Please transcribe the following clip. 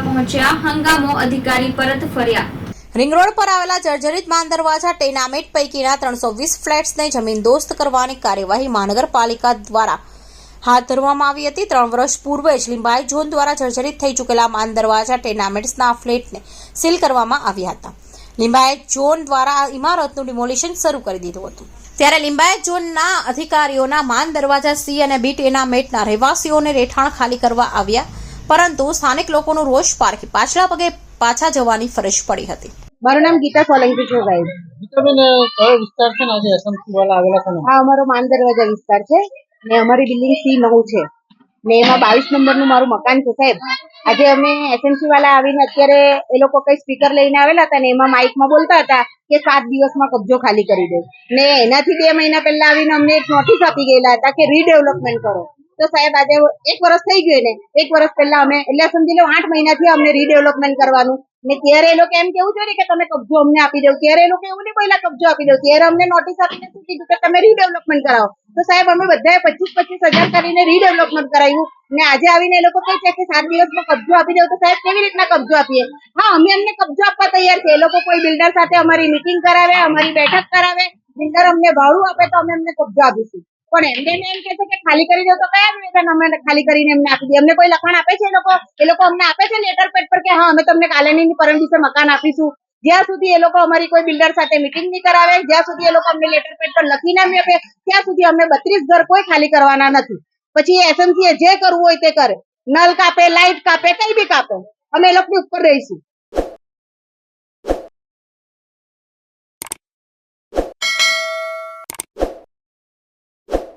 પહોંચ્યા. હંગામો અધિકારી પરત ફર્યા. રિંગ રોડ પર આવેલા જર્જરિત માન દરવાજા ટેનામેન્ટ પૈકીના ત્રણસો વીસ ફ્લેટ્સને જમીન દોસ્ત કરવાની કાર્યવાહી મહાનગરપાલિકા દ્વારા હાથ ધરવામાં આવી હતી. ત્રણ વર્ષ પૂર્વે જ લિંબાઈ ઝોન દ્વારા જર્જરિત થઈ ચૂકેલા માન દરવાજા ટેનામેન્ટના ફ્લેટને સીલ કરવામાં આવ્યા હતા. લિંબાયત ઝોન દ્વારા આ ઇમારતનું ડિમોલિશન શરૂ કરી દીધું હતું. ત્યારે લિંબાયત ઝોનના અધિકારીઓના માન દરવાજા સી અને બી ટેનામેટના રહેવાસીઓને રહેઠાણ ખાલી કરવા આવ્યા પરંતુ સ્થાનિક લોકોનો રોષ પારખી પાછલા પગે પાછા જવાની ફરજ પડી હતી. મારું નામ ગીતા સોલંકી છે ભાઈ ગીતાબેન કયો વિસ્તાર છે ને આજે? એસએમસી વાળા આવેલા છે હા આ અમારો માન દરવાજા વિસ્તાર છે ને અમારી બિલ્ડિંગ સી નવ છે. ને એમાં બાવીસ નંબરનું મારું મકાન છે, સાહેબ. આજે અમે એસએમસી વાળા આવીને અત્યારે એ લોકો કઈ સ્પીકર લઈને આવેલા હતા ને એમાં માઇકમાં બોલતા હતા કે સાત દિવસમાં કબજો ખાલી કરી દે ને એનાથી બે મહિના પહેલા આવીને અમને એક નોટિસ આપી ગયેલા હતા કે રીડેવલપમેન્ટ કરો. તો સાહેબ, આજે એક વર્ષ થઈ ગયું ને એક વર્ષ પહેલા અમે, એટલે સમજી લો, આઠ મહિનાથી અમને રીડેવલપમેન્ટ કરવાનું. ને ત્યારે એ લોકો એમ કેવું જોઈએ ને કે તમે કબજો અમને આપી દો. ત્યારે એ લોકો એવું નહીં પહેલા કબજો આપી દો. ત્યારે અમને નોટિસ આપીને શું કીધું કે તમે રીડેવલપમેન્ટ કરાવો. તો સાહેબ, અમે બધાએ પચીસ પચીસ હજાર કરીને રીડેવલપમેન્ટ કરાવ્યું ને આજે આવીને એ લોકો કહે છે કે સાત દિવસમાં કબજો આપી દઉં તો સાહેબ કેવી રીતના કબજો આપીએ? હા, અમે એમને કબજો આપવા તૈયાર છે એ લોકો કોઈ બિલ્ડર સાથે અમારી મિટિંગ કરાવે, અમારી બેઠક કરાવે. બિલ્ડર અમને ભાડું આપે તો અમે એમને કબજો આપીશું. પણ એમને એમ કે છે કે ખાલી કરી દો તો કયા નિવેદન અમે ખાલી કરીને એમને આપી દઈએ? અમને કોઈ લખાણ આપે છે એ લોકો? એ લોકો અમને આપે છે લેટર પેડ પર કે હા, અમે તમને કાલેની પરમ દિવસે મકાન આપીશું. જ્યાં સુધી એ લોકો અમારી કોઈ બિલ્ડર સાથે મિટિંગ નહીં કરાવે, જ્યાં સુધી એ લોકો અમને લેટર પેડ પર લખીને નહીં આપે, ત્યાં સુધી અમે બત્રીસ ઘર કોઈ ખાલી કરવાના નથી. પછી એસએમસી જે કરવું હોય તે કરે. નલ કાપે લાઇટ કાપે, કઈ બી કાપે. અમે એ લોકોની ઉપર રહીશું.